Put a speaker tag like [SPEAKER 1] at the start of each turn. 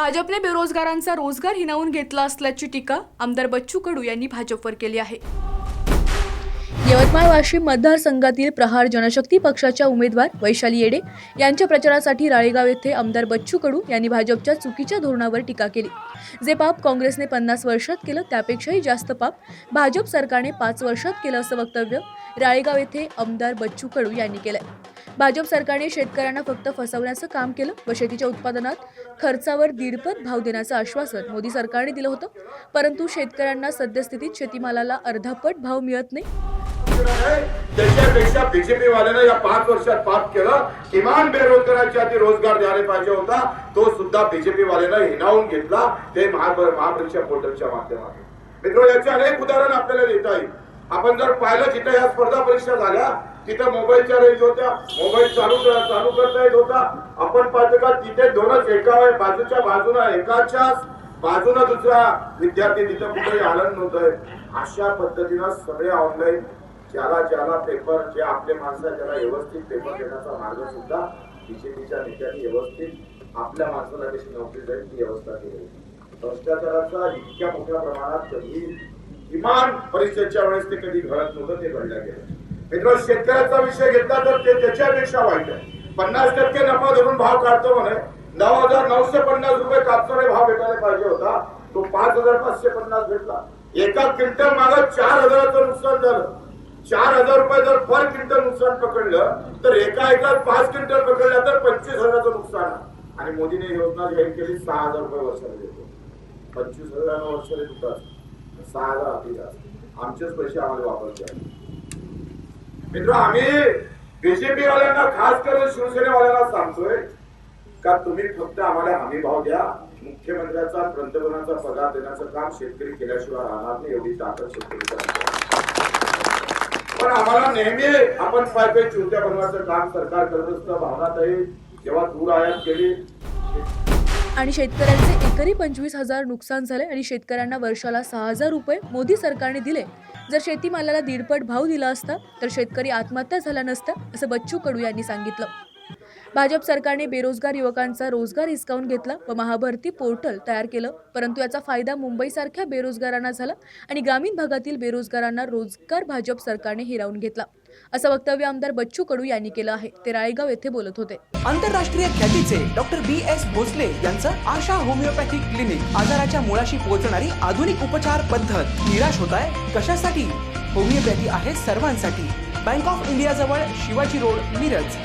[SPEAKER 1] भाजपने बेरोजगारांचा रोजगार हिनावून घेतला असल्याची टीका आमदार बच्चू कडू यांनी भाजपवर केली आहे. यवतमाळ वाशिम मतदारसंघातील प्रहार जनशक्ती पक्षाच्या उमेदवार वैशाली येडे यांच्या प्रचारासाठी राळेगाव येथे आमदार बच्चू कडू यांनी भाजपच्या चुकीच्या धोरणावर टीका केली. जे पाप काँग्रेसने पन्नास वर्षात केलं त्यापेक्षाही जास्त पाप भाजप सरकारने पाच वर्षात केलं असं वक्तव्य राळेगाव येथे आमदार बच्चू कडू यांनी केलं भाजप सरकारने शेतकऱ्यांना फक्त फसवण्याचं काम केलं व शेतीच्या उत्पादनात खर्चावर दीडपट भाव देण्याचं आश्वासन मोदी सरकारने दिलं होतं. परंतु शेतकऱ्यांना सद्यस्थितीत शेतीमालाला अर्धापट भाव मिळत नाही.
[SPEAKER 2] त्याच्यापेक्षा बीजेपी वाल्यानं या पाच वर्षात पाप केलं किमान बेरोजगारांच्या आधी रोजगार द्यायला पाहिजे होता तो सुद्धा बीजेपी वाल्यानं हिनावून घेतला ते महापरीक्षा पोर्टलच्या माध्यमातून. मित्र याचे अनेक उदाहरण आपल्याला देता येईल. आपण जर पाहिलं जिथं या स्पर्धा परीक्षा झाल्या तिथं मोबाईलच्या रेंज होत्या मोबाईल चालू चालू करता येत होता. आपण पाहतो का तिथे दोनच एका बाजूच्या बाजूनं एकाच्या बाजूनं दुसरा विद्यार्थी तिथं कुठेही आनंद नव्हतंय अशा पद्धतीनं सगळे ऑनलाईन ज्याला ज्याला पेपर जे आपले माणसं त्याला व्यवस्थित पेपर देण्याचा मार्ग सुद्धा बीजेपीच्या नेत्यांनी व्यवस्थित आपल्या माणसाला कशी नोकरी जाईल ती व्यवस्था केली भ्रष्टाचाराचा इतक्या मोठ्या प्रमाणात कधी किमान परीक्षेच्या वेळेस ते कधी घडत नव्हतं ते घडलं गेलं. मित्र शेतकऱ्याचा विषय घेतला तर ते त्याच्यापेक्षा वाईट आहे. पन्नास टक्के नफा धरून भाव काढतो म्हणे. नऊ हजार नऊशे पन्नास रुपये कापसाने भाव भेटायला पाहिजे होता. तो पाच हजार पाचशे पन्नास भेटला. एका क्विंटल मागे चार हजाराचं नुकसान झालं. चार हजार रुपये जर पर क्विंटल नुकसान पकडलं तर एका एका पाच क्विंटल पकडलं तर पंचवीस हजाराचं नुकसान आणि मोदीने योजना जाहीर केली सहा हजार रुपये वर्षाला देतो. पंचवीस हजार वर्षाला देतात सहा हजार अति आमचेच पैसे आम्हाला वापरले आहेत मित्र आम्ही बीजेपी वाल्यांना खास करून शिवसेनेवाल्यांना सांगतोय का तुम्ही फक्त आम्हाला हमी भाव द्या मुख्यमंत्र्याचा पंतप्रधानाचा पगार देण्याचं काम शेतकरी केल्याशिवाय राहणार नाही एवढी ताकद शेतकरी पण आम्हाला नेहमी आपण पाय पाय चुरत्या बनवायचं काम सरकार करत असतं भावनातही जेव्हा दूर आयात केली
[SPEAKER 1] आणि शेतकऱ्यांचे एकरी पंचवीस हजार नुकसान झाले आणि शेतकऱ्यांना वर्षाला सहा हजार रुपये मोदी सरकारने दिले. जर शेतीमालाला दीडपट भाव दिला असता तर शेतकरी आत्महत्या झाला नसता असं बच्चू कडू यांनी सांगितलं. भाजप सरकारने बेरोजगार युवकांचा रोजगार हिसकावून घेतला व महाभरती पोर्टल तयार केलं. परंतु याचा फायदा मुंबईसारख्या बेरोजगारांना झाला आणि ग्रामीण भागातील बेरोजगारांना रोजगार भाजप सरकारने हिरावून घेतला. असं वक्तव्य आमदार बच्चू कडू यांनी केलं आहे. ते राळेगाव येथे बोलत होते.
[SPEAKER 3] आंतरराष्ट्रीय ख्यातीचे डॉक्टर बी एस भोसले यांचं आशा होमिओपॅथिक क्लिनिक आजाराच्या मुळाशी पोहोचणारी आधुनिक उपचार पद्धत निराश होत आहे. कशासाठी? होमिओपॅथी आहे सर्वांसाठी. बँक ऑफ इंडिया जवळ शिवाजी रोड मिरज.